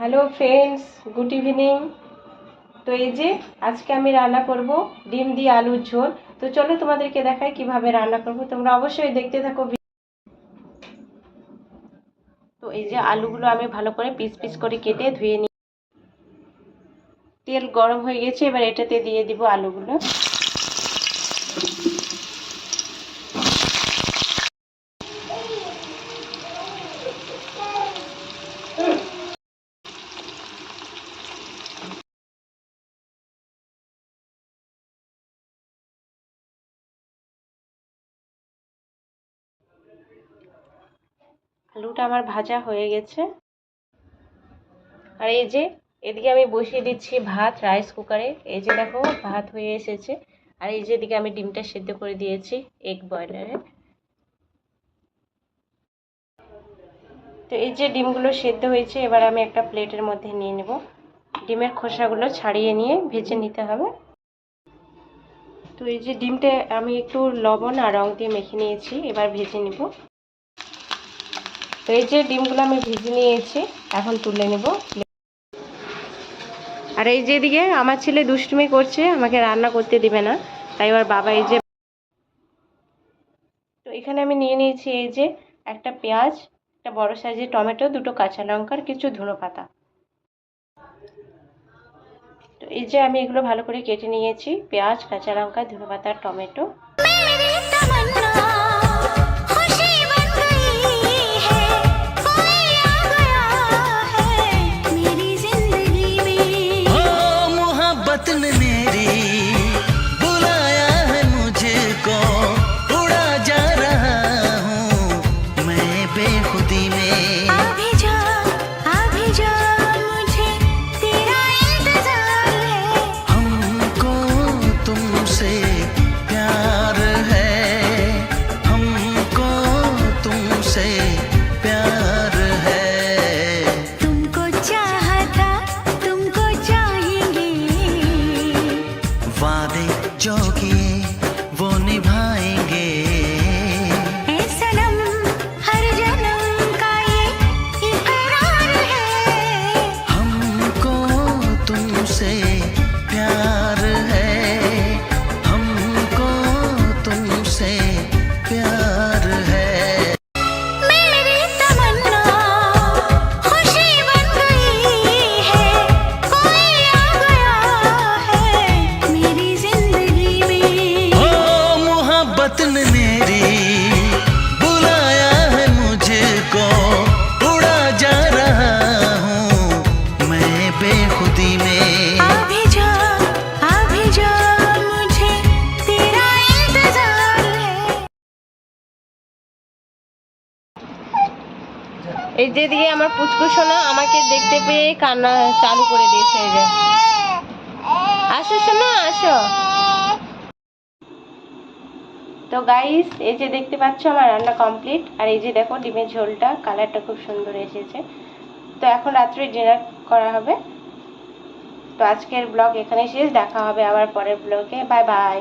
Hello friends good evening তো এই যে আজকে আমি রান্না করব ডিম দিয়ে আলুর ঝোল। তো চলো তোমাদেরকে দেখাই কীভাবে রান্না করব। তোমরা অবশ্যই দেখতে থাকো তো এই যে আলুগুলো আমি ভালো করে পিস পিস করে কেটে ধুয়ে নিই তেল গরম হয়ে গেছে, এবার এটাতে দিয়ে দিব আলুগুলো। আলুটা আমার ভাজা হয়ে গেছে। আর এই যে, এদিকে আমি বসিয়ে দিচ্ছি ভাত রাইস কুকারে এই যে দেখো, ভাত হয়ে এসেছে। আর এই যে এদিকে আমি ডিমটা সেদ্ধ করে দিয়েছি এগ বয়লারে তো এই যে ডিমগুলো সেদ্ধ হয়েছে, এবার আমি একটা প্লেটের মধ্যে নিয়ে নেব। ডিমের খোসাগুলো ছাড়িয়ে নিয়ে ভেজে নিতে হবে। তো এই যে ডিমটা আমি একটু লবণ আর রং দিয়ে মেখে নিয়েছি, এবার ভেজে নিব। তো এই যে ডিমগুলো আমি ভেজে নিয়েছি, এখন তুলে নেব। আর এই যে এদিকে আমার ছেলে দুষ্টুমি করছে, আমাকে রান্না করতে দিবে না, তাই ওর বাবা এই যে তো এখানে আমি নিয়ে নিয়েছি এই যে একটা পেঁয়াজ, একটা বড় সাইজের টমেটো, দুটো কাঁচা লঙ্কার কিছু ধুনো পাতা। তো এই যে আমি এগুলো ভালো করে কেটে নিয়েছি, পেঁয়াজ, কাঁচা লঙ্কা, ধুনো পাতা, টমেটো। এই যে দিকে আমার পুচকু সোনা আমাকে দেখতে পেয়ে কান্না চালু করে দিয়েছে এই যে। আসো সোনা, আসো। তো গাইস এই যে দেখতে পাচ্ছ আমার রান্না কমপ্লিট আর এই যে দেখো ডিমের ঝোলটা কালারটা খুব সুন্দর এসেছে। তো এখন রাত্রে ডিনার করা হবে। তো আজকের ব্লগ এখানে শেষ, দেখা হবে আবার পরের ব্লগে বাই বাই